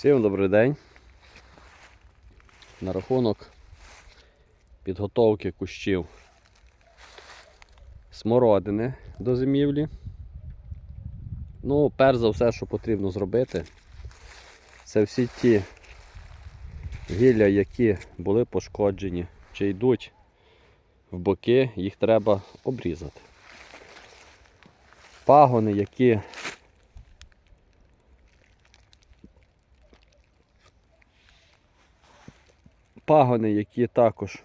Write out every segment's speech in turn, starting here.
Всім добрий день. На рахунок підготовки кущів смородини до зимівлі. Ну, перш за все, що потрібно зробити, це всі ті гілля, які були пошкоджені чи йдуть в боки, їх треба обрізати. Пагони, які пагони, які також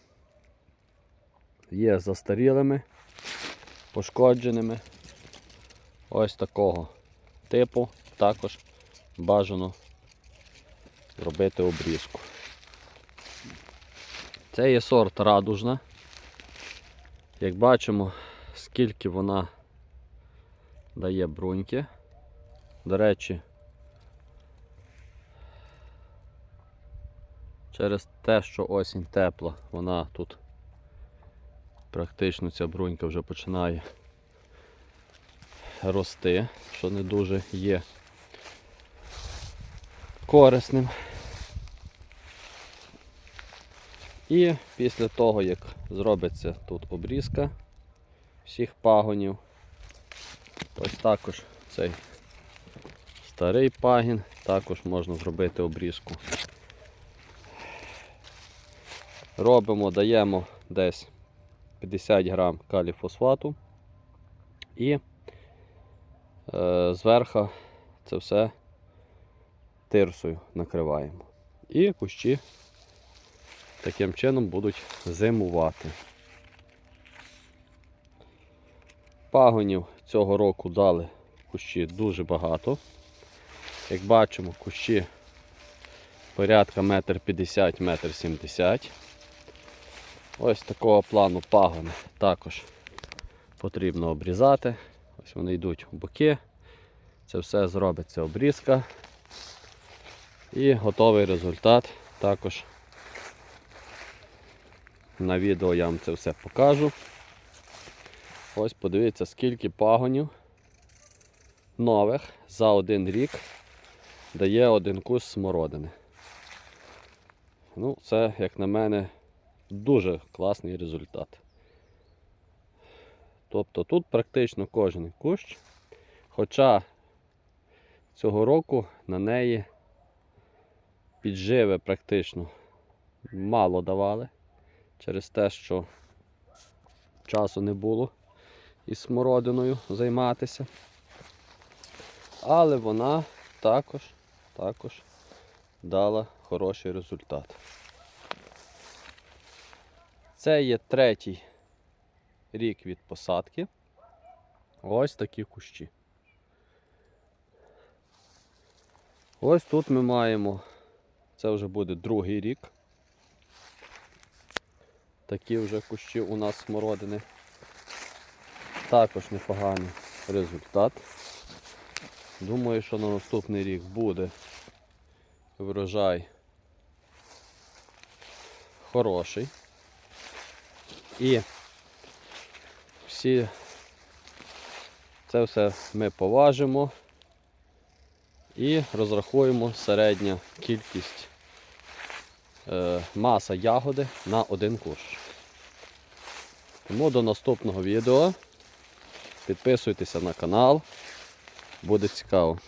є застарілими, пошкодженими. Ось такого типу також бажано робити обрізку. Це є сорт радужна. Як бачимо, скільки вона дає бруньки. До речі, Через те, що осінь тепла, вона тут практично ця брунька вже починає рости, що не дуже є корисним. І після того, як зробиться тут обрізка всіх пагонів, ось також цей старий пагін, також можна зробити обрізку робимо, даємо десь 50 грам каліфосфату і е, зверху це все тирсою накриваємо. І кущі таким чином будуть зимувати. Пагонів цього року дали кущі дуже багато. Як бачимо, кущі порядка метр 50 метр 70 Ось такого плану пагони також потрібно обрізати. Ось вони йдуть в боки. Це все зробиться обрізка. І готовий результат також на відео я вам це все покажу. Ось подивіться, скільки пагонів нових за один рік дає один кус смородини. Ну, це, як на мене, дуже класний результат. Тобто тут практично кожен кущ, хоча цього року на неї підживи практично мало давали через те, що часу не було із смородиною займатися. Але вона також, також дала хороший результат. Це є третій рік від посадки. Ось такі кущі. Ось тут ми маємо, це вже буде другий рік. Такі вже кущі у нас смородини. Також непоганий результат. Думаю, що на наступний рік буде врожай хороший. І всі це все ми поважимо і розрахуємо середня кількість е, маса ягоди на один кущ. Тому до наступного відео підписуйтеся на канал, буде цікаво.